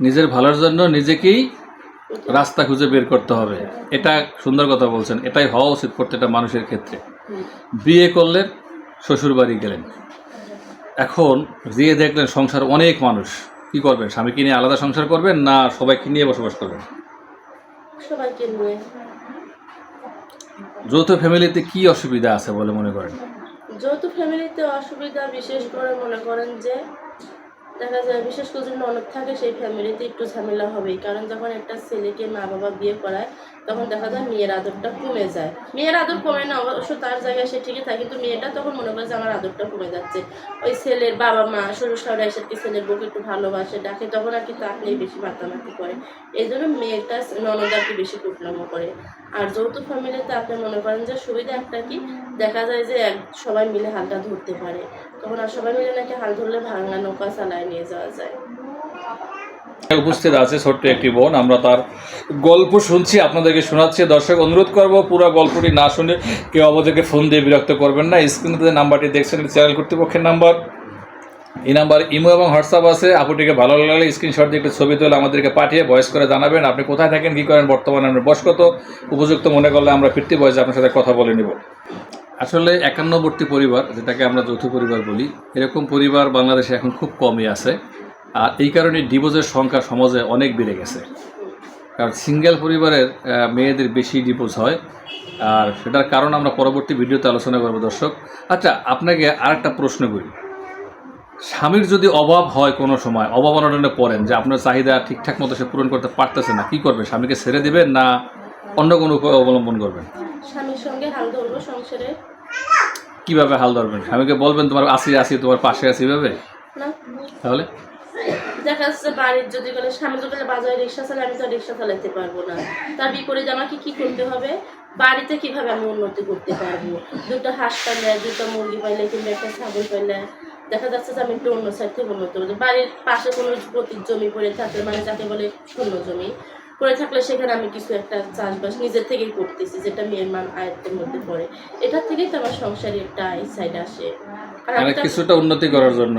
নিজের ভালোর জন্য নিজেকেই রাস্তা খুঁজে বের করতে হবে। এটা সুন্দর কথা বলছেন। এটাই হওয়া উচিত প্রত্যেকটা মানুষের ক্ষেত্রে। বিয়ে করলেন শ্বশুর বাড়ি গেলেন। এখন যেয়ে দেখলেন সংসার অনেক মানুষ। কি করবেন? স্বামীকে নিয়ে আলাদা সংসার করবেন না সবাইকে নিয়ে বসবাস করবেন? যৌথ ফ্যামিলিতে কি অসুবিধা আছে বলে মনে করেন? যৌথ ফ্যামিলিতে অসুবিধা বিশেষ করে মনে করেন যে দেখা যায় বিশেষ করে যদি ননদ থাকে সেই ফ্যামিলিতে একটু ঝামেলা হবেই। কারণ যখন একটা ছেলেকে মা বাবা বিয়ে করায়, তখন দেখা যায় মেয়ের আদরটা কমে যায়। মেয়ের আদর কমে না, অবশ্য তার জায়গায় সে ঠিকই থাকে, কিন্তু মেয়েটা তখন মনে করে যে আমার আদরটা কমে যাচ্ছে। ওই ছেলের বাবা মা, শ্বশুর শাশুড়ি এসে কি ছেলের বউকে একটু ভালোবাসে, ডাকে, তখন আর কি তাক নিয়ে বেশি মাতামাতি করে। এই জন্য মেয়েটা ননদ আর কি বেশি কুটনামো করে। আর যৌথ ফ্যামিলিতে আপনি মনে করেন যে সুবিধা একটা কি? দেখা যায় যে সবাই মিলে হালটা ধরতে পারে। তখন আর সবাই মিলে নাকি হাল ধরলে ভাঙা নৌকা চালায় নিয়ে যাওয়া যায়। উপস্থিত আছে ছোট্ট একটি বোন, আমরা তার গল্প শুনছি, আপনাদেরকে শোনাচ্ছি। দর্শক, অনুরোধ করব পুরো গল্পটি না শুনে কেউ আমাদেরকে ফোন দিয়ে বিরক্ত করবেন না। স্ক্রিনে নাম্বারটি দেখছেন চ্যানেল কর্তৃপক্ষের নাম্বার। এই নাম্বার ইমো এবং হোয়াটসঅ্যাপ আছে। আপুটিকে ভালো লাগলে স্ক্রিনশট দিয়ে একটু ছবি তুলে আমাদেরকে পাঠিয়ে ভয়েস করে জানাবেন। আপনি কোথায় থাকেন, কী করেন, বর্তমানে আপনার বয়স কত? উপযুক্ত মনে করলে আমরা ফিরতি বয়সে আপনার সাথে কথা বলে নিব। আসলে একান্নবর্তী পরিবার, যেটাকে আমরা যৌথ পরিবার বলি, এরকম পরিবার বাংলাদেশে এখন খুব কমই আছে। আর এই কারণে ডিভোর্সের সংখ্যা সমাজে অনেক বেড়ে গেছে। কারণ সিঙ্গেল পরিবারের মেয়েদের বেশি ডিভোর্স হয়। আর সেটার কারণ আমরা পরবর্তী ভিডিওতে আলোচনা করব দর্শক। আচ্ছা আপনাকে আর একটা প্রশ্ন করি। স্বামীর যদি অভাব হয় কোনো সময়, অভাব অনটনে পড়েন, যে আপনার চাহিদা ঠিকঠাক মতো সে পূরণ করতে পারতেছে না, কি করবে? স্বামীকে ছেড়ে দিবেন না অন্য কোনো উপায় অবলম্বন করবেন? স্বামীর সঙ্গে হাল ধরবো সংসারে। কীভাবে হাল ধরবেন? স্বামীকে বলবেন তোমার আসি আসি তোমার পাশে আসি ভাবে না। তাহলে? দেখা যাচ্ছে বাড়ির যদি বলে স্বামী যদি বাজারে রিক্সা চালায় আমি তো রিক্সা চালাতে পারব না। তার বিপরীত আমাকে কি করতে হবে? বাড়িতে কীভাবে আমি উন্নতি করতে পারব? দুটো হাঁস পাইলে দুটো মুরগি পাইলে কিংবা একটা ছাগল পাইলে দেখা যাচ্ছে যে আমি একটু অন্য সাইড থেকে উন্নত বাড়ির পাশে কোনো জমি পড়ে থাকলে মানে যাকে বলে শূন্য জমি। পড়ে থাকলে সেখানে আমি কিছু একটা চাষবাস নিজের থেকেই করতেছি যেটা মেয়ের মান আয়ত্তের মধ্যে পড়ে এটার থেকেই তো আমার সংসারে একটা আয় সাইড আসে আর মানে কিছুটা উন্নতি করার জন্য।